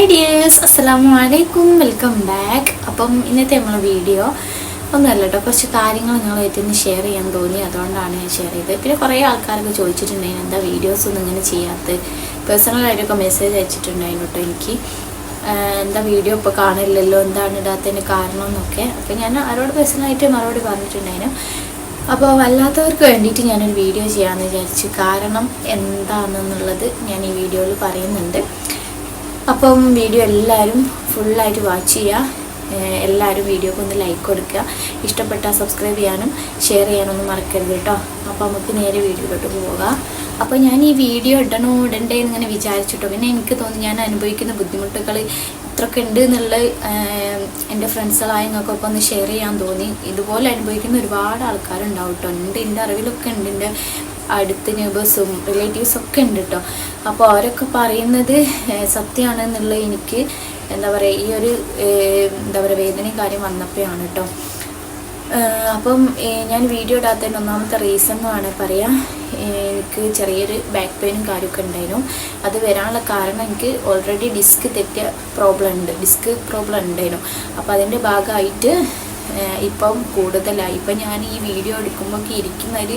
Hi dears അസ്സലാമു അലൈക്കും welcome back അപ്പം ഇന്നത്തെ നമ്മളെ വീഡിയോ ഒന്നുമല്ല കേട്ടോ കുറച്ച് കാര്യങ്ങൾ നിങ്ങളായിട്ട് ഇന്ന് ഷെയർ ചെയ്യാൻ തോന്നി. അതുകൊണ്ടാണ് ഞാൻ ഷെയർ ചെയ്തത്. പിന്നെ കുറേ ആൾക്കാരൊക്കെ ചോദിച്ചിട്ടുണ്ടായിരുന്നു എന്താ വീഡിയോസ് ഒന്നും ഇങ്ങനെ ചെയ്യാത്ത പേഴ്സണലായിട്ടൊക്കെ മെസ്സേജ് അയച്ചിട്ടുണ്ടായിരുന്നു കേട്ടോ എനിക്ക്. എന്താ വീഡിയോ ഇപ്പോൾ കാണില്ലല്ലോ? എന്താണ് ഇടാത്തതിന് കാരണം എന്നൊക്കെ. അപ്പോൾ ഞാൻ ആരോട് പേഴ്സണലായിട്ട് മറുപടി പറഞ്ഞിട്ടുണ്ടായിരുന്നു. അപ്പോൾ വല്ലാത്തവർക്ക് വേണ്ടിയിട്ട് ഞാനൊരു വീഡിയോ ചെയ്യാമെന്ന് വിചാരിച്ചു. കാരണം എന്താണെന്നുള്ളത് ഞാൻ ഈ വീഡിയോയിൽ പറയുന്നുണ്ട്. അപ്പം വീഡിയോ എല്ലാവരും ഫുള്ളായിട്ട് വാച്ച് ചെയ്യുക. എല്ലാവരും വീഡിയോക്ക് ഒന്ന് ലൈക്ക് കൊടുക്കുക. ഇഷ്ടപ്പെട്ടാൽ സബ്സ്ക്രൈബ് ചെയ്യാനും ഷെയർ ചെയ്യാനൊന്നും മറക്കരുത് കേട്ടോ അപ്പോൾ നമുക്ക് നേരെ വീഡിയോയിലോട്ട് പോകാം. അപ്പോൾ ഞാൻ ഈ വീഡിയോ ഇടണോ ഇടണ്ടേ എന്നിങ്ങനെ വിചാരിച്ചിട്ടോ. പിന്നെ എനിക്ക് തോന്നി ഞാൻ അനുഭവിക്കുന്ന ബുദ്ധിമുട്ടുകൾ ഇത്രയൊക്കെ ഉണ്ട് എന്നുള്ള എന്റെ ഫ്രണ്ട്സുകളായ നിങ്ങൾക്കൊക്കെ ഒന്ന് ഷെയർ ചെയ്യാൻ തോന്നി. ഇതുപോലെ അനുഭവിക്കുന്ന ഒരുപാട് ആൾക്കാരുണ്ടാവും കേട്ടോ ഉണ്ട് എന്റെ അറിവിലൊക്കെ ഉണ്ട് എന്റെ അടുത്ത് നെയ്ബേഴ്സും റിലേറ്റീവ്സും ഒക്കെ ഉണ്ട് കേട്ടോ അപ്പോൾ അവരൊക്കെ പറയുന്നത് സത്യമാണെന്നുള്ള എനിക്ക് എന്താ പറയുക ഈ ഒരു എന്താ പറയുക വേദനയും കാര്യം വന്നപ്പോഴാണ് കേട്ടോ അപ്പം ഞാൻ വീഡിയോ ഇടാത്തതിന്റെ ഒന്നാമത്തെ റീസൺ എന്ന് വേണേൽ പറയാം. എനിക്ക് ചെറിയൊരു ബാക്ക് പെയിനും കാര്യമൊക്കെ ഉണ്ടായിരുന്നു. അത് വരാനുള്ള കാരണം എനിക്ക് ഓൾറെഡി ഡിസ്ക് തെറ്റിയ പ്രോബ്ലം ഉണ്ട്. ഡിസ്ക് പ്രോബ്ലം ഉണ്ടായിരുന്നു. അപ്പോൾ അതിന്റെ ഭാഗമായിട്ട് ഇപ്പം കൂടുതലായി. ഇപ്പം ഞാൻ ഈ വീഡിയോ എടുക്കുമ്പോൾ ഇരിക്കുന്നൊരു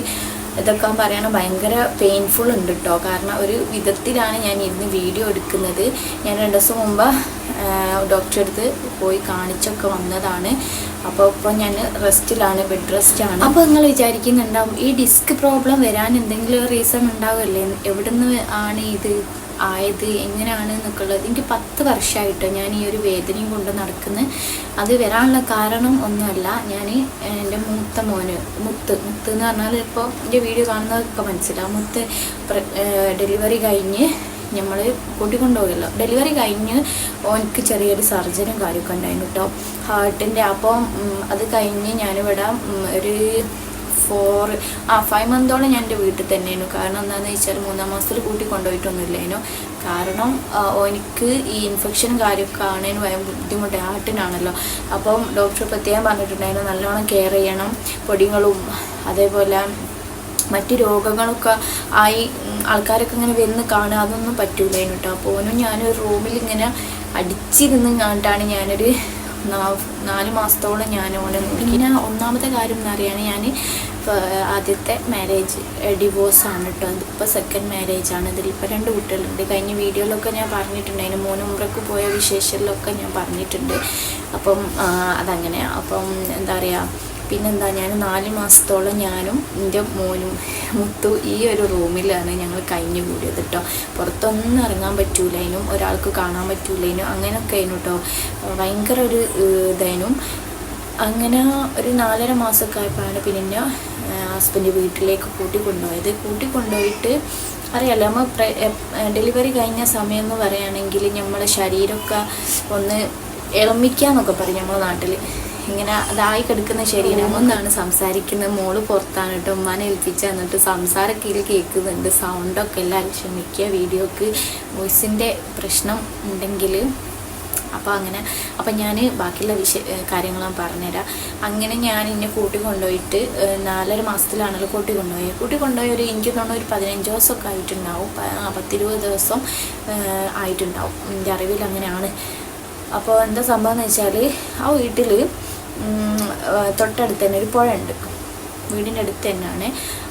ഇതൊക്കെ പറയണ ഭയങ്കര പെയിൻഫുൾ ഉണ്ട് കേട്ടോ കാരണം ഒരു വിധത്തിലാണ് ഞാൻ ഇരുന്ന് വീഡിയോ എടുക്കുന്നത്. ഞാൻ രണ്ട് ദിവസം മുമ്പ് ഡോക്ടറെ അടുത്ത് പോയി കാണിച്ചൊക്കെ വന്നതാണ്. അപ്പോൾ ഇപ്പോൾ ഞാൻ റെസ്റ്റിലാണ് ബെഡ് റെസ്റ്റാണ് അപ്പോൾ നിങ്ങൾ വിചാരിക്കുന്നുണ്ടാവും ഈ ഡിസ്ക് പ്രോബ്ലം വരാൻ എന്തെങ്കിലും റീസൺ ഉണ്ടാവില്ലേ എവിടുന്ന് ആണ് ഇത്? ആയത് എങ്ങനെയാണ് എന്നൊക്കെയുള്ളത് എനിക്ക് പത്ത് വർഷമായിട്ട് ഞാൻ ഈ ഒരു വേദനയും കൊണ്ട് നടക്കുന്നത് അത് വരാനുള്ള കാരണം ഒന്നുമല്ല. ഞാൻ എന്റെ മൂത്ത മോന് മുത്ത് മുത്ത് എന്ന് പറഞ്ഞാൽ ഇപ്പോൾ എന്റെ വീഡിയോ കാണുന്നതൊക്കെ മനസ്സിലാവും. മുത്ത് ഡെലിവറി കഴിഞ്ഞ് നമ്മൾ കൂട്ടിക്കൊണ്ടുപോകല്ലോ ഡെലിവറി കഴിഞ്ഞ് ഓനിക്ക് ചെറിയൊരു സർജറിയും കാര്യമൊക്കെ ഉണ്ടായിരുന്നു കേട്ടോ. ഹാർട്ടിന്റെ. അപ്പം അത് കഴിഞ്ഞ് ഞാനിവിടെ ഒരു ഫോർ ആ ഫൈവ് മന്തോളം ഞാൻ എന്റെ വീട്ടിൽ തന്നെയായിരുന്നു. കാരണം എന്താണെന്ന് വെച്ചാൽ മൂന്നാം മാസത്തിൽ കൂട്ടി കൊണ്ടുപോയിട്ടൊന്നുമില്ലേനു കാരണം എനിക്ക് ഈ ഇൻഫെക്ഷനും കാര്യമൊക്കെ കാണാൻ ഭയം ബുദ്ധിമുട്ട് ഹാർട്ടിനാണല്ലോ അപ്പം ഡോക്ടർ പ്രത്യേകം പറഞ്ഞിട്ടുണ്ടായിരുന്നു നല്ലോണം കെയർ ചെയ്യണം. പൊടികളും അതേപോലെ മറ്റ് രോഗങ്ങളൊക്കെ ആയി ആൾക്കാരൊക്കെ ഇങ്ങനെ വരുന്ന കാണുക അതൊന്നും പറ്റൂലായിരുന്നു കേട്ടോ അപ്പോൾ ഓനും ഞാനൊരു റൂമിൽ ഇങ്ങനെ അടിച്ചിരുന്ന് കണ്ടിട്ടാണ് ഞാനൊരു നാല് മാസത്തോളം ഞാൻ ഓനെ നോക്കി. പിന്നെ ഒന്നാമത്തെ കാര്യം എന്ന് പറയുകയാണ് ഞാൻ ആദ്യത്തെ മാരേജ് ഡിവോഴ്സാണ് കേട്ടോ അതിപ്പോൾ സെക്കൻഡ് മാരേജ് ആണ്. ഇതിലിപ്പോൾ രണ്ട് കുട്ടികളുണ്ട്. കഴിഞ്ഞ വീഡിയോയിലൊക്കെ ഞാൻ പറഞ്ഞിട്ടുണ്ടായിരുന്നു മോനും ഉമ്രക്ക് പോയ വിശേഷങ്ങളിലൊക്കെ ഞാൻ പറഞ്ഞിട്ടുണ്ട്. അപ്പം അതങ്ങനെ അപ്പം എന്താ പറയുക പിന്നെന്താ ഞാൻ നാല് മാസത്തോളം ഞാനും എന്റെ മോനും മുത്തു ഈ ഒരു റൂമിലാണ് ഞങ്ങൾ കഴിഞ്ഞു കൂടിയത് കേട്ടോ പുറത്തൊന്നും ഇറങ്ങാൻ പറ്റൂലേനും ഒരാൾക്ക് കാണാൻ പറ്റൂലേനും അങ്ങനെയൊക്കെ ആയിരുന്നു കേട്ടോ ഭയങ്കര ഒരു ഇതായിരുന്നു. അങ്ങനെ ഒരു നാലര മാസമൊക്കെ ആയപ്പോഴാണ് പിന്നെ ഹസ്ബൻഡ് വീട്ടിലേക്ക് കൂട്ടി കൊണ്ടുപോയത്. കൂട്ടി കൊണ്ടുപോയിട്ട് അറിയാലോ നമ്മൾ ഡെലിവറി കഴിഞ്ഞ സമയം എന്ന് പറയുകയാണെങ്കിൽ നമ്മളെ ശരീരമൊക്കെ ഒന്ന് ഇളമിക്കാന്നൊക്കെ പറയും നമ്മളെ നാട്ടിൽ ഇങ്ങനെ അതായി കിടക്കുന്ന ശരീരം ഒന്നാണ് സംസാരിക്കുന്നത്. മോൾ പുറത്താണ് ഉമ്മാനെ ഏൽപ്പിച്ച് എന്നിട്ട് സംസാരമൊക്കെ ഇതിൽ കേൾക്കുന്നുണ്ട്. സൗണ്ടൊക്കെ എല്ലാവരും ക്ഷമിക്കുക. വീഡിയോക്ക് വോയിസിന്റെ പ്രശ്നം ഉണ്ടെങ്കിൽ അപ്പോൾ അങ്ങനെ അപ്പം ഞാൻ ബാക്കിയുള്ള വിഷയ കാര്യങ്ങളും പറഞ്ഞുതരാം. അങ്ങനെ ഞാൻ എന്നെ കൂട്ടി കൊണ്ടുപോയിട്ട് നാലര മാസത്തിലാണല്ലോ കൂട്ടി കൊണ്ടുപോയത് കൂട്ടി കൊണ്ടുപോയി ഒരു എനിക്ക് തോന്നുന്നു ഒരു പതിനഞ്ച് ദിവസമൊക്കെ ആയിട്ടുണ്ടാവും. പത്തിരുപത് ദിവസം ആയിട്ടുണ്ടാവും. എന്റെ അറിവിൽ അങ്ങനെയാണ്. അപ്പോൾ എന്താ സംഭവം എന്ന് വെച്ചാൽ ആ വീട്ടിൽ തൊട്ടടുത്ത് തന്നെ ഒരു പുഴ ഉണ്ട് വീടിന്റെ അടുത്ത് തന്നെയാണ്.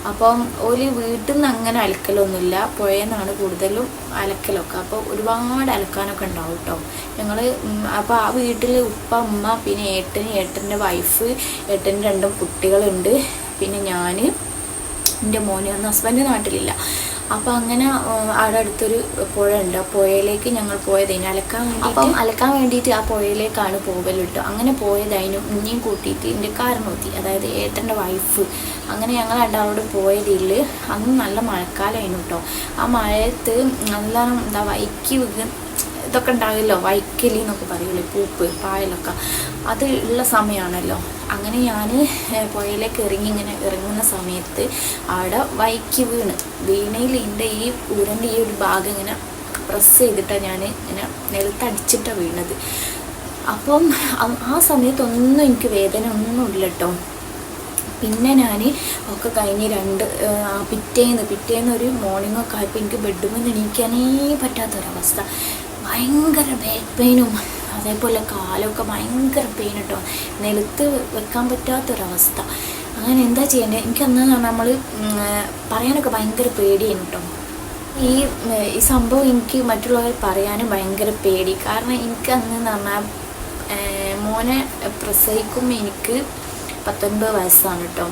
അപ്പം ഒരു വീട്ടിൽ നിന്ന് അങ്ങനെ അലക്കലൊന്നുമില്ല. പുഴയിൽ നിന്നാണ് കൂടുതലും അലക്കലൊക്കെ. അപ്പോൾ ഒരുപാട് അലക്കാനൊക്കെ ഉണ്ടാവും കേട്ടോ ഞങ്ങൾ അപ്പോൾ ആ വീട്ടിൽ ഉപ്പ അമ്മ പിന്നെ ഏട്ടൻ ഏട്ടന്റെ വൈഫ് ഏട്ടന്റെ രണ്ടും കുട്ടികളുണ്ട്. പിന്നെ ഞാൻ എന്റെ മോന് ഹസ്ബൻഡ് നാട്ടിലില്ല. അപ്പോൾ അങ്ങനെ അവിടെ അടുത്തൊരു പുഴ ഉണ്ട് ആ പുഴയിലേക്ക് ഞങ്ങൾ പോയതിന് അലക്കാൻ അപ്പം അലക്കാൻ വേണ്ടിയിട്ട് ആ പുഴയിലേക്കാണ് പോകൽ കേട്ടോ അങ്ങനെ പോയതായിരുന്നു ഇനിയും കൂട്ടിയിട്ട് എന്റെ കാരണോത്തി അതായത് ഏട്ടന്റെ വൈഫ് അങ്ങനെ ഞങ്ങൾ രണ്ടാളോട് പോയതിൽ അന്ന് നല്ല മഴക്കാലമായിരുന്നു കേട്ടോ ആ മഴയത്ത് നല്ല എന്താ വൈക്ക് ഇതൊക്കെ ഉണ്ടാവില്ലോ? വൈക്കലി എന്നൊക്കെ പറയുള്ളൂ പൂപ്പ് പായലൊക്കെ. അത് ഉള്ള സമയമാണല്ലോ അങ്ങനെ ഞാൻ പുഴയിലേക്ക് ഇറങ്ങി ഇങ്ങനെ ഇറങ്ങുന്ന സമയത്ത് അവിടെ വൈക്ക് വീണ്. വീണയിൽ എന്റെ ഈ ഊരന്റെ ഈ ഒരു ഭാഗം ഇങ്ങനെ പ്രസ് ചെയ്തിട്ടാണ് ഞാൻ ഇങ്ങനെ നിലത്തടിച്ചിട്ടാണ് വീണത്. അപ്പം ആ- സമയത്തൊന്നും എനിക്ക് വേദന ഒന്നും ഇല്ല കേട്ടോ പിന്നെ ഞാൻ ഒക്കെ കഴിഞ്ഞ് രണ്ട് പിറ്റേന്ന് പിറ്റേന്ന് ഒരു മോർണിംഗ് ഒക്കെ ആയപ്പോൾ എനിക്ക് ബെഡ് നിന്ന് എണീക്കാനേ പറ്റാത്തൊരവസ്ഥ. ഭയങ്കര ബാക്ക് പെയിനും അതേപോലെ കാലൊക്കെ ഭയങ്കര പെയിൻ കേട്ടോ നിലത്ത് വെക്കാൻ പറ്റാത്തൊരവസ്ഥ. അങ്ങനെ എന്താ ചെയ്യേണ്ടത് എനിക്കന്ന് നമ്മൾ പറയാനൊക്കെ ഭയങ്കര പേടിയാണ് കേട്ടോ ഈ ഈ സംഭവം എനിക്ക് മറ്റുള്ളവർ പറയാനും ഭയങ്കര പേടി. കാരണം എനിക്ക് അന്ന് പറഞ്ഞാൽ മോനെ പ്രസവിക്കുമ്പോൾ എനിക്ക് പത്തൊൻപത് വയസ്സാണ് കേട്ടോ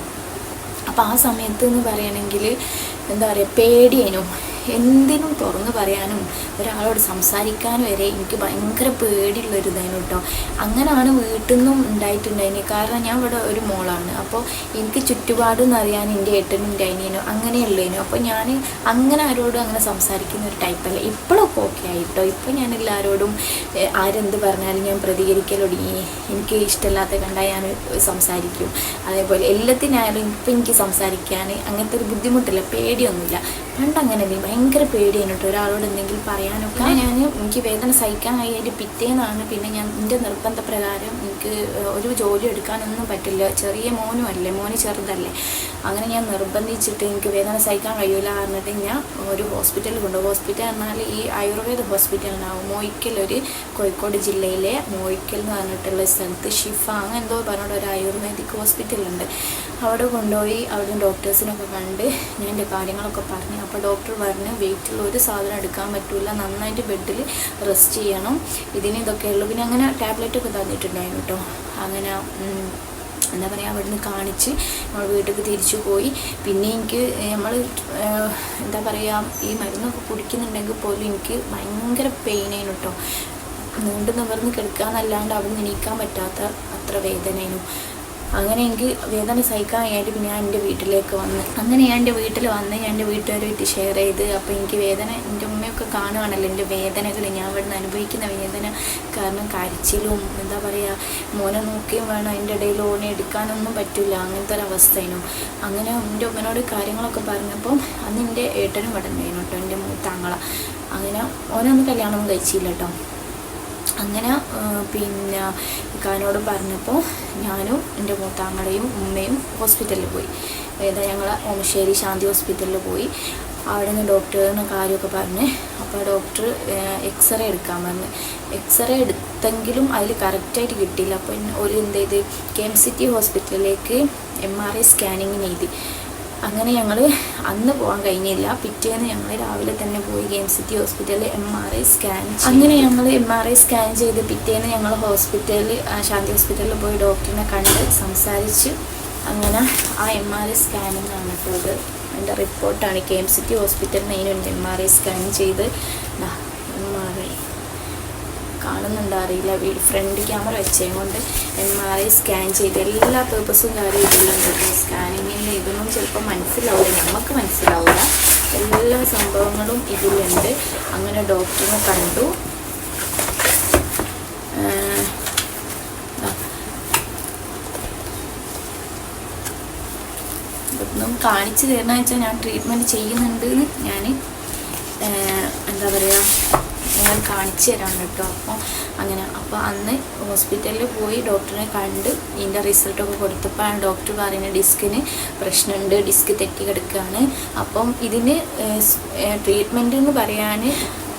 അപ്പോൾ ആ സമയത്ത് എന്ന് പറയുകയാണെങ്കിൽ എന്താ പറയുക പേടിയേനും. എന്തിനും തുറന്നു പറയാനും ഒരാളോട് സംസാരിക്കാനും വരെ എനിക്ക് ഭയങ്കര പേടിയുള്ളൊരു ഇതായിരുന്നു കേട്ടോ. അങ്ങനെയാണ് വീട്ടിൽ നിന്നും ഉണ്ടായിട്ടുണ്ടായിന് കാരണം ഞാൻ ഇവിടെ ഒരു മോളാണ്. അപ്പോൾ എനിക്ക് ചുറ്റുപാടും അറിയാൻ എന്റെ ഏട്ടനും എന്റെ അനിയനും അങ്ങനെയുള്ളതിനും അപ്പോൾ ഞാൻ അങ്ങനെ ആരോടും അങ്ങനെ സംസാരിക്കുന്ന ഒരു ടൈപ്പല്ല ഇപ്പോഴൊക്കെ ഓക്കെ ആയിട്ടോ ഇപ്പോൾ ഞാൻ എല്ലാവരോടും ആരെന്ത് പറഞ്ഞാലും ഞാൻ പ്രതികരിക്കലൊടുങ്ങി. എനിക്ക് ഇഷ്ടമില്ലാത്ത കണ്ടാൽ ഞാൻ സംസാരിക്കും. അതേപോലെ എല്ലാത്തിനായാലും ഇപ്പം എനിക്ക് സംസാരിക്കാൻ അങ്ങനത്തെ ഒരു ബുദ്ധിമുട്ടില്ല പേടിയൊന്നുമില്ല. പണ്ട് അങ്ങനെയല്ലേ ഭയങ്കര പേടിയാണ് കേട്ടോ ഒരാളോട് എന്തെങ്കിലും പറയാനൊക്കെ. ഞാൻ എനിക്ക് വേദന സഹിക്കാൻ അതിന്റെ പിറ്റേന്നാണ് പിന്നെ ഞാൻ എന്റെ നിർബന്ധപ്രകാരം എനിക്ക് ഒരു ജോലി എടുക്കാനൊന്നും പറ്റില്ല. ചെറിയ മോനും അല്ലേ? മോന് ചെറുതല്ലേ. അങ്ങനെ ഞാൻ നിർബന്ധിച്ചിട്ട് എനിക്ക് വേദന സഹിക്കാൻ കഴിയില്ല പറഞ്ഞിട്ട് ഞാൻ ഒരു ഹോസ്പിറ്റലിൽ കൊണ്ടുപോകും. ഹോസ്പിറ്റൽ പറഞ്ഞാൽ ഈ ആയുർവേദ ഹോസ്പിറ്റൽ ഉണ്ടാവും മോയിക്കൽ ഒരു കോഴിക്കോട് ജില്ലയിലെ മോയിക്കൽ എന്ന് പറഞ്ഞിട്ടുള്ള സ്ഥലത്ത് ഷിഫ അങ്ങനെ എന്തോ പറഞ്ഞിട്ട് ഒരു ആയുർവേദിക് ഹോസ്പിറ്റലുണ്ട്. അവിടെ കൊണ്ടുപോയി അവിടെ ഡോക്ടേഴ്സിനൊക്കെ കണ്ട് ഞാൻ എന്റെ കാര്യങ്ങളൊക്കെ പറഞ്ഞു. അപ്പോൾ ഡോക്ടർ പറഞ്ഞ് വെയിറ്റുള്ള ഒരു സാധനം എടുക്കാൻ പറ്റില്ല നന്നായിട്ട് ബെഡിൽ റെസ്റ്റ് ചെയ്യണം. ഇതിന് ഇതൊക്കെ ഉള്ളൂ. പിന്നെ അങ്ങനെ ടാബ്ലറ്റ് ഒക്കെ തന്നിട്ടുണ്ടായിരുന്നു കേട്ടോ. അങ്ങനെ എന്താ പറയുക അവിടുന്ന് കാണിച്ച് നമ്മൾ വീട്ടിലേക്ക് തിരിച്ചു പോയി. പിന്നെ എനിക്ക് നമ്മൾ എന്താ പറയുക ഈ മരുന്നൊക്കെ കുടിക്കുന്നുണ്ടെങ്കിൽ പോലും എനിക്ക് ഭയങ്കര പെയിനായിരുന്നു കേട്ടോ. നീണ്ടു നിവർന്ന് കിടക്കാന്നല്ലാണ്ട് അവിടെ നിന്ന് എണീക്കാൻ പറ്റാത്ത അത്ര വേദനയും അങ്ങനെ എനിക്ക് വേദന സഹിക്കാൻ കഴിഞ്ഞിട്ട് പിന്നെ ഞാൻ എന്റെ വീട്ടിലേക്ക് വന്ന്. അങ്ങനെ ഞാൻ എന്റെ വീട്ടിൽ വന്ന് ഞാൻ എന്റെ വീട്ടുകാരുമായിട്ട് ഷെയർ ചെയ്ത് അപ്പോൾ എനിക്ക് വേദന എന്റെ ഉമ്മയൊക്കെ കാണുകയാണല്ലോ എന്റെ വേദനകൾ. ഞാൻ ഇവിടുന്ന് അനുഭവിക്കുന്ന വേദന കാരണം കരച്ചിലും എന്താ പറയുക മോനെ നോക്കുകയും വേണം അതിന്റെ ഇടയിൽ ഓനെ എടുക്കാനൊന്നും പറ്റില്ല. അങ്ങനത്തെ ഒരു അങ്ങനെ എന്റെ ഉമ്മനോട് കാര്യങ്ങളൊക്കെ പറഞ്ഞപ്പം അന്ന് എന്റെ ഏട്ടനും ഇവിടെ ഉണ്ടായിരുന്നു കേട്ടോ എന്റെ മൂത്താങ്ങള അങ്ങനെ ഓനൊന്നും കല്യാണമൊന്നും കഴിച്ചില്ല കേട്ടോ. അങ്ങനെ പിന്നെ ഇക്കാനോട് പറഞ്ഞപ്പോൾ ഞാനും എന്റെ മൂത്താങ്ങളെയും ഉമ്മയും ഹോസ്പിറ്റലിൽ പോയി. ഏതാ ഞങ്ങൾ ഓമശ്ശേരി ശാന്തി ഹോസ്പിറ്റലിൽ പോയി. അവിടെ നിന്ന് ഡോക്ടറിന് കാര്യമൊക്കെ പറഞ്ഞ് അപ്പോൾ ഡോക്ടർ എക്സ്റേ എടുക്കാൻ പറഞ്ഞു. എക്സ്റേ എടുത്തെങ്കിലും അതിൽ കറക്റ്റായിട്ട് കിട്ടിയില്ല. അപ്പോൾ ഒരു എന്ത് ചെയ്ത് കെ എം സിറ്റി ഹോസ്പിറ്റലിലേക്ക് എം ആർ ഐ സ്കാനിങ്ങിന് എഴുതി അങ്ങനെ ഞങ്ങൾ അന്ന് പോകാൻ കഴിഞ്ഞില്ല. പിറ്റേന്ന് ഞങ്ങൾ രാവിലെ തന്നെ പോയി ഗെയിം സിറ്റി ഹോസ്പിറ്റലിൽ എം ആർ ഐ സ്കാൻ അങ്ങനെ ഞങ്ങൾ എം ആർ ഐ സ്കാൻ ചെയ്ത് പിറ്റേന്ന് ഞങ്ങൾ ഹോസ്പിറ്റലിൽ ശാന്തി ഹോസ്പിറ്റലിൽ പോയി ഡോക്ടറിനെ കണ്ട് സംസാരിച്ച് അങ്ങനെ ആ എം ആർ ഐ സ്കാനിങ് ആണ് ഇത്. അതിന്റെ റിപ്പോർട്ടാണ് കെ എം സിറ്റി ഹോസ്പിറ്റലിൽ അതിനുണ്ട് എം ആർ ഐ സ്കാൻ ചെയ്ത്. എം ആർ ഐ കാണുന്നുണ്ടോ അറിയില്ല. ഫ്രണ്ട് ക്യാമറ വെച്ചതും കൊണ്ട് എം ആർ ഐ സ്കാൻ ചെയ്ത് എല്ലാ പേർപ്പസും കാര്യം ഇതിലുണ്ട് കേട്ടോ സ്കാനിങ്ങിന്റെ ഇതൊന്നും ചിലപ്പോൾ മനസ്സിലാവില്ല നമുക്ക് മനസ്സിലാവില്ല എല്ലാ സംഭവങ്ങളും ഇതിലുണ്ട്. അങ്ങനെ ഡോക്ടറിനെ കണ്ടു. ഒന്നും കാണിച്ചു തരണമെന്ന് വെച്ചാൽ ഞാൻ ട്രീറ്റ്മെന്റ് ചെയ്യുന്നുണ്ട് ഞാൻ എന്താ പറയുക ഞാൻ കാണിച്ചു തരാണ് കേട്ടോ. അപ്പോൾ അങ്ങനെ അപ്പോൾ അന്ന് ഹോസ്പിറ്റലിൽ പോയി ഡോക്ടറിനെ കണ്ട് ഇതിന്റെ റിസൾട്ടൊക്കെ കൊടുത്തപ്പോഴാണ് ഡോക്ടർ പറയുന്നത് ഡിസ്കിന് പ്രശ്നമുണ്ട് ഡിസ്ക് തെറ്റി കിടക്കുകയാണ് അപ്പം ഇതിന് ട്രീറ്റ്മെന്റ് എന്ന് പറയാൻ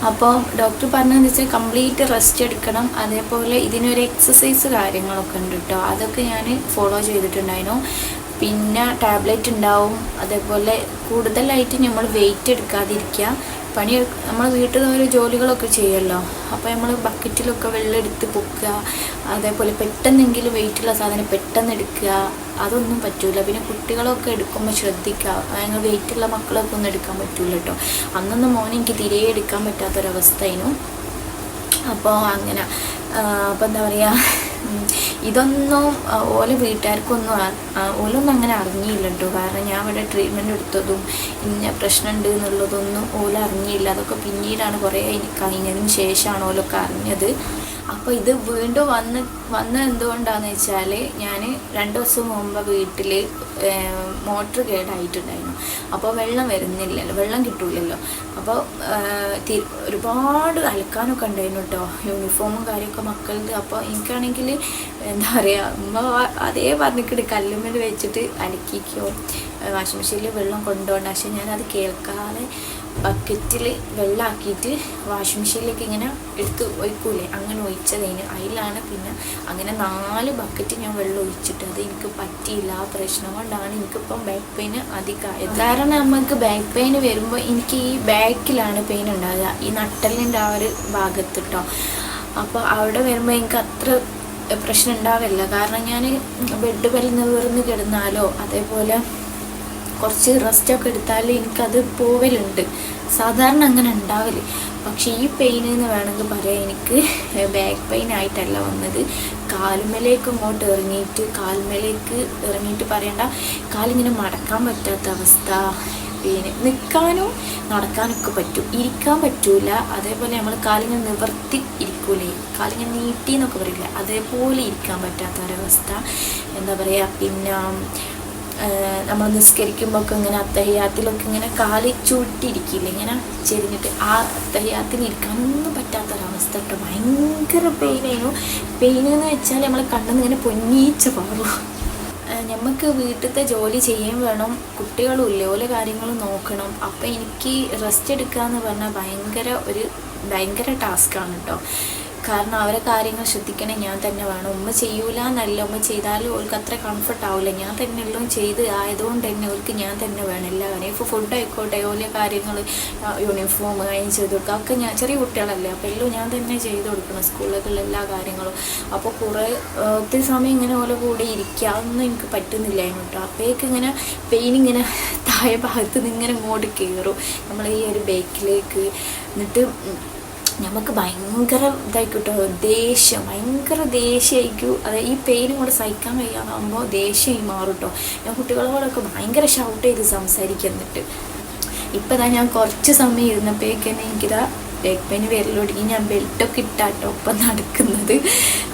അപ്പോൾ ഡോക്ടർ പറഞ്ഞതെന്ന് വെച്ചാൽ കംപ്ലീറ്റ് റെസ്റ്റ് എടുക്കണം. അതേപോലെ ഇതിനൊരു എക്സസൈസ് കാര്യങ്ങളൊക്കെ ഉണ്ട് കേട്ടോ. അതൊക്കെ ഞാൻ ഫോളോ ചെയ്തിട്ടുണ്ടായിരുന്നു. പിന്നെ ടാബ്ലറ്റ് ഉണ്ടാവും. അതേപോലെ കൂടുതലായിട്ട് നമ്മൾ വെയിറ്റ് എടുക്കാതിരിക്കുക. പണി നമ്മൾ വീട്ടിൽ ഓരോ ജോലികളൊക്കെ ചെയ്യുമല്ലോ അപ്പോൾ നമ്മൾ ബക്കറ്റിലൊക്കെ വെള്ളം എടുത്ത് പൊക്കുക. അതേപോലെ പെട്ടെന്നെങ്കിലും വെയിറ്റുള്ള സാധനം പെട്ടെന്ന് എടുക്കുക. അതൊന്നും പറ്റൂല. പിന്നെ കുട്ടികളൊക്കെ എടുക്കുമ്പോൾ ശ്രദ്ധിക്കുക ഭയങ്കര വെയിറ്റുള്ള മക്കളൊക്കെ ഒന്നും എടുക്കാൻ പറ്റൂല കേട്ടോ അന്നൊന്നും മോനെ എനിക്ക് തിരികെ എടുക്കാൻ പറ്റാത്തൊരവസ്ഥയായിരുന്നു അപ്പോൾ അങ്ങനെ അപ്പോൾ എന്താ പറയുക ഇതൊന്നും ഓലെ വീട്ടുകാർക്കൊന്നും ഓലൊന്നും അങ്ങനെ അറിഞ്ഞില്ല കേട്ടോ കാരണം ഞാൻ ഇവിടെ ട്രീറ്റ്മെന്റ് എടുത്തതും ഇന്ന പ്രശ്നമുണ്ട് എന്നുള്ളതൊന്നും ഓല അറിഞ്ഞില്ല അതൊക്കെ പിന്നീടാണ് കുറേ കഴിഞ്ഞതിന് ശേഷമാണ് ഓലൊക്കെ അറിഞ്ഞത്. അപ്പോൾ ഇത് വീണ്ടും വന്ന് വന്ന് എന്തുകൊണ്ടാന്ന് വെച്ചാൽ ഞാൻ രണ്ട് ദിവസം മുമ്പ് വീട്ടിൽ മോട്ടർ കേടായിട്ടുണ്ടായിരുന്നു. അപ്പോൾ വെള്ളം വരുന്നില്ലല്ലോ വെള്ളം കിട്ടൂലല്ലോ. അപ്പോൾ ഒരുപാട് അലക്കാനൊക്കെ ഉണ്ടായിരുന്നു കേട്ടോ യൂണിഫോമും കാര്യമൊക്കെ മക്കളുടെ അപ്പോൾ എനിക്കാണെങ്കിൽ എന്താ പറയുക ഉമ്മ അതേ പറഞ്ഞിട്ട് കല്ലുമ്മൽ വെച്ചിട്ട് അലക്കിക്കോ. വാഷിംഗ് മെഷീനിൽ വെള്ളം കൊണ്ടുപോകണ്ട. പക്ഷെ ഞാനത് കേൾക്കാതെ ബക്കറ്റിൽ വെള്ളമാക്കിയിട്ട് വാഷിംഗ് മെഷീനിലേക്ക് ഇങ്ങനെ എടുത്ത് ഒഴിക്കൂലേ? അങ്ങനെ ഒഴിച്ചതിന് അതിലാണ് പിന്നെ അങ്ങനെ നാല് ബക്കറ്റ് ഞാൻ വെള്ളം ഒഴിച്ചിട്ട് അത് എനിക്ക് പറ്റിയില്ല. ആ പ്രശ്നം കൊണ്ടാണ് എനിക്കിപ്പം ബാക്ക് പെയിൻ അധികമായത്. കാരണം നമുക്ക് ബാക്ക് പെയിൻ വരുമ്പോൾ എനിക്ക് ഈ ബാക്കിലാണ് പെയിൻ ഉണ്ടാകുക ഈ നട്ടലിന്റെ ആ ഒരു ഭാഗത്ത് കേട്ടോ അപ്പോൾ അവിടെ വരുമ്പോൾ എനിക്ക് അത്ര പ്രശ്നം ഉണ്ടാവില്ല. കാരണം ഞാൻ ബെഡ് വരുന്ന നിവർന്ന് കിടന്നാലോ അതേപോലെ കുറച്ച് റെസ്റ്റൊക്കെ എടുത്താൽ എനിക്കത് പോവലുണ്ട്. സാധാരണ അങ്ങനെ ഉണ്ടാവില്ല പക്ഷേ ഈ പെയിൻ എന്ന് വേണമെങ്കിൽ പറയാം എനിക്ക് ബാക്ക് പെയിൻ ആയിട്ടല്ല വന്നത്. കാലുമലേക്ക് ഇങ്ങോട്ട് ഇറങ്ങിയിട്ട് കാലുമലേക്ക് ഇറങ്ങിയിട്ട് പറയണ്ട കാലിങ്ങനെ മടക്കാൻ പറ്റാത്ത അവസ്ഥ. പിന്നെ നിൽക്കാനും നടക്കാനൊക്കെ പറ്റും. ഇരിക്കാൻ പറ്റൂല. അതേപോലെ നമ്മൾ കാലിങ്ങനെ നിവർത്തി ഇരിക്കൂലേ. കാലിങ്ങനെ നീട്ടി എന്നൊക്കെ പറയില്ല? അതേപോലെ ഇരിക്കാൻ പറ്റാത്ത ഒരവസ്ഥ. എന്താ പറയുക പിന്നെ നമ്മൾ നിസ്കരിക്കുമ്പോൾ ഒക്കെ ഇങ്ങനെ അത്തഹ്യാത്തിലൊക്കെ ഇങ്ങനെ കാൽ ചുട്ടിരിക്കില്ല ഇങ്ങനെ ചെരിഞ്ഞിട്ട് ആ അത്തഹ്യാത്തിൽ ഇരിക്കാനൊന്നും പറ്റാത്തൊരവസ്ഥ കേട്ടോ. ഭയങ്കര പെയിനായിരുന്നു പെയിൻ എന്ന് വെച്ചാൽ നമ്മൾ കണ്ണെന്ന് ഇങ്ങനെ പൊന്നീച്ച പാടുള്ളൂ നമുക്ക് വീട്ടിലത്തെ ജോലി ചെയ്യാൻ വേണം കുട്ടികളും ഇല്ലേ ഓരോ കാര്യങ്ങളും നോക്കണം. അപ്പം എനിക്ക് റെസ്റ്റ് എടുക്കുക എന്ന് പറഞ്ഞാൽ ഭയങ്കര ഒരു ഭയങ്കര ടാസ്ക്കാണ് കേട്ടോ. കാരണം അവരെ കാര്യങ്ങൾ ശ്രദ്ധിക്കണേ ഞാൻ തന്നെ വേണം. ഉമ്മ ചെയ്യൂല എന്നല്ല ഉമ്മ ചെയ്താലും ഓൾക്ക് അത്ര കംഫർട്ട് ആവില്ല ഞാൻ തന്നെ എല്ലാം ചെയ്ത് ആയതുകൊണ്ട് തന്നെ ഓൾക്ക് ഞാൻ തന്നെ വേണം. എല്ലാ കാര്യം ഇപ്പോൾ ഫുഡ് ആയിക്കോട്ടെ ഓലെ കാര്യങ്ങൾ യൂണിഫോം അതിന് ചെയ്ത് കൊടുക്കുക. ഒക്കെ ഞാൻ ചെറിയ കുട്ടികളല്ലേ അപ്പോൾ എല്ലാം ഞാൻ തന്നെ ചെയ്ത് കൊടുക്കണം. സ്കൂളിലേക്കുള്ള എല്ലാ കാര്യങ്ങളും. അപ്പോൾ കുറേ ഒത്തിരി സമയം ഇങ്ങനെ ഓല കൂടെ ഇരിക്കുക അതൊന്നും എനിക്ക് പറ്റുന്നില്ല കേട്ടോ. അപ്പോഴേക്ക് ഇങ്ങനെ പെയിൻ ഇങ്ങനെ താഴെ ഭാഗത്ത് നിന്ന് ഇങ്ങനെ ഇങ്ങോട്ട് കയറും നമ്മൾ ഈ ഒരു ബേക്കിലേക്ക് എന്നിട്ട് നമുക്ക് ഭയങ്കര ഇതായിക്കോട്ടോ. ദേഷ്യം. ഭയങ്കര ദേഷ്യമായിരിക്കും അത് ഈ പെയിനും കൂടെ സഹിക്കാൻ കഴിയാതാകുമ്പോൾ ദേഷ്യമായി മാറും കേട്ടോ ഞാൻ കുട്ടികളോടൊക്കെ ഭയങ്കര ഷൗട്ട് ചെയ്ത് സംസാരിക്കുന്നിട്ട് ഇപ്പം ഇതാ ഞാൻ കുറച്ച് സമയം ഇരുന്നപ്പോഴേക്ക് തന്നെ എനിക്കിതാ ബാക്ക് പെയിൻ വരലൊടുങ്ങി ഞാൻ ബെൽറ്റൊക്കെ ഇട്ടാട്ടോ ഒപ്പം നടക്കുന്നത്.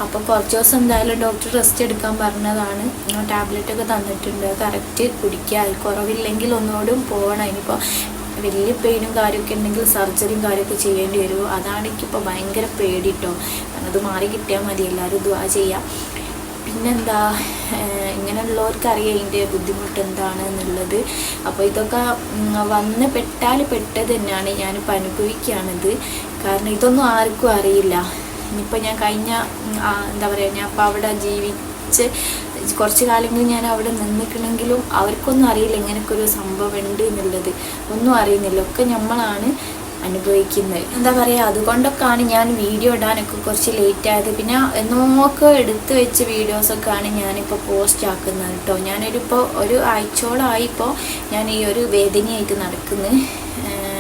അപ്പോൾ കുറച്ച് ദിവസം എന്തായാലും ഡോക്ടർ റെസ്റ്റ് എടുക്കാൻ പറഞ്ഞതാണ്. ടാബ്ലറ്റ് ഒക്കെ തന്നിട്ടുണ്ട്. കറക്റ്റ് കുടിക്കുക കുറവില്ലെങ്കിൽ ഒന്നുകൂടും പോകണം ഇനിയിപ്പോൾ വലിയ പെയിനും കാര്യമൊക്കെ ഉണ്ടെങ്കിൽ സർജറിയും കാര്യമൊക്കെ ചെയ്യേണ്ടി വരുമോ അതാണ് എനിക്കിപ്പോൾ ഭയങ്കര പേടിട്ടോ കാരണം അത് മാറി കിട്ടിയാൽ മതി എല്ലാവരും ദ്വാ ചെയ്യാം. പിന്നെന്താ ഇങ്ങനെയുള്ളവർക്കറിയാം ഇതിന്റെ ബുദ്ധിമുട്ട് എന്താണ് എന്നുള്ളത്. അപ്പോൾ ഇതൊക്കെ വന്ന് പെട്ടാൽ പെട്ടത് തന്നെയാണ്. ഞാനിപ്പോൾ അനുഭവിക്കുകയാണിത് കാരണം ഇതൊന്നും ആർക്കും അറിയില്ല. ഇനിയിപ്പോൾ ഞാൻ കഴിഞ്ഞ എന്താ പറയുക ഞാൻ അപ്പോൾ അവിടെ ജീവിച്ച് കുറച്ച് കാലങ്ങൾ ഞാൻ അവിടെ നിന്നിട്ടുണ്ടെങ്കിലും അവർക്കൊന്നും അറിയില്ല ഇങ്ങനെയൊക്കെ ഒരു സംഭവം ഉണ്ട് എന്നുള്ളത്. ഒന്നും അറിയുന്നില്ല. ഒക്കെ നമ്മളാണ് അനുഭവിക്കുന്നത്. എന്താ പറയുക അതുകൊണ്ടൊക്കെയാണ് ഞാൻ വീഡിയോ ഇടാനൊക്കെ കുറച്ച് ലേറ്റ് ആയത്. പിന്നെ എന്നൊക്കെ എടുത്തു വെച്ച വീഡിയോസൊക്കെയാണ് ഞാനിപ്പോൾ പോസ്റ്റ് ആക്കുന്നത് കേട്ടോ ഞാനൊരു ഇപ്പോൾ ഒരു ആഴ്ചയോളമായി ഇപ്പോൾ ഞാൻ ഈ ഒരു വേദനയായിട്ട് നടക്കുന്നത്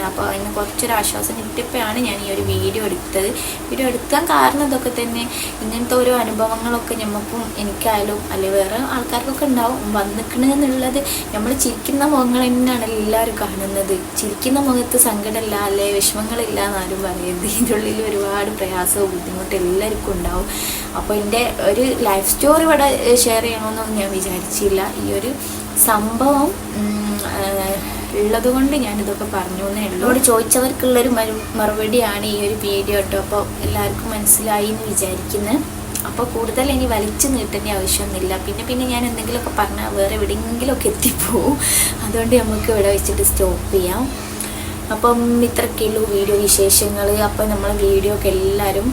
അപ്പോൾ അതിന് കുറച്ചൊരു ആശ്വാസം കിട്ടിയപ്പോഴാണ് ഞാൻ ഈ ഒരു വീഡിയോ എടുത്തത്. വീഡിയോ എടുക്കാൻ കാരണം ഇതൊക്കെ തന്നെ ഇങ്ങനത്തെ ഓരോ അനുഭവങ്ങളൊക്കെ നമുക്കും എനിക്കായാലും അല്ലെങ്കിൽ വേറെ ആൾക്കാർക്കൊക്കെ ഉണ്ടാവും. വന്നിക്കണെന്നുള്ളത് നമ്മൾ ചിരിക്കുന്ന മുഖങ്ങൾ തന്നെയാണ് എല്ലാവരും കാണുന്നത്. ചിരിക്കുന്ന മുഖത്ത് സങ്കടമില്ല അല്ലെ വിഷമങ്ങളില്ല എന്നാരും പറയരുത് ഇതിന്റെ ഉള്ളിൽ ഒരുപാട് പ്രയാസവും ബുദ്ധിമുട്ടും എല്ലാവർക്കും ഉണ്ടാവും. അപ്പോൾ എന്റെ ഒരു ലൈഫ് സ്റ്റോറി ഇവിടെ ഷെയർ ചെയ്യണമെന്നൊന്നും ഞാൻ വിചാരിച്ചില്ല. ഈ ഒരു സംഭവം ഉള്ളത് കൊണ്ട് ഞാനിതൊക്കെ പറഞ്ഞു എന്നേ ഇവിടെ ചോദിച്ചവർക്കുള്ളൊരു മറു മറുപടിയാണ് ഈ ഒരു വീഡിയോ കേട്ടോ. അപ്പോൾ എല്ലാവർക്കും മനസ്സിലായി എന്ന് വിചാരിക്കുന്നു. അപ്പോൾ കൂടുതൽ ഇനി വലിച്ചു നീട്ടേണ്ട ആവശ്യമൊന്നുമില്ല. പിന്നെ പിന്നെ ഞാൻ എന്തെങ്കിലുമൊക്കെ പറഞ്ഞാൽ വേറെ എവിടെയെങ്കിലുമൊക്കെ എത്തിപ്പോവും. അതുകൊണ്ട് നമുക്ക് ഇവിടെ വെച്ചിട്ട് സ്റ്റോപ്പ് ചെയ്യാം. അപ്പം ഇത്രയൊക്കെയുള്ളൂ വീഡിയോ വിശേഷങ്ങൾ അപ്പോൾ നമ്മളെ വീഡിയോ ഒക്കെ എല്ലാവരും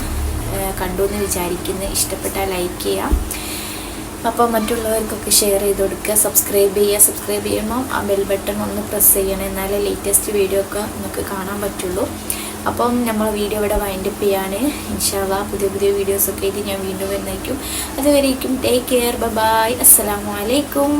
കണ്ടു എന്ന് വിചാരിക്കുന്നു. ഇഷ്ടപ്പെട്ടാൽ ലൈക്ക് ചെയ്യാം. അപ്പോൾ മറ്റുള്ളവർക്കൊക്കെ ഷെയർ ചെയ്ത് കൊടുക്കുക. സബ്സ്ക്രൈബ് ചെയ്യുക. സബ്സ്ക്രൈബ് ചെയ്യുമ്പോൾ ആ ബെൽ ബട്ടൺ ഒന്ന് പ്രസ് ചെയ്യണം. എന്നാലേ ലേറ്റസ്റ്റ് വീഡിയോ ഒക്കെ നമുക്ക് കാണാൻ പറ്റുള്ളൂ. അപ്പം നമ്മൾ വീഡിയോ ഇവിടെ വൈൻഡപ്പ് ചെയ്യാണ്. ഇൻഷാല്ല പുതിയ പുതിയ വീഡിയോസൊക്കെ ആയിട്ട് ഞാൻ വീണ്ടും വരുന്നേക്കും അതുവരേക്കും ടേക്ക് കെയർ ബൈ അസ്സലാമു അലൈക്കും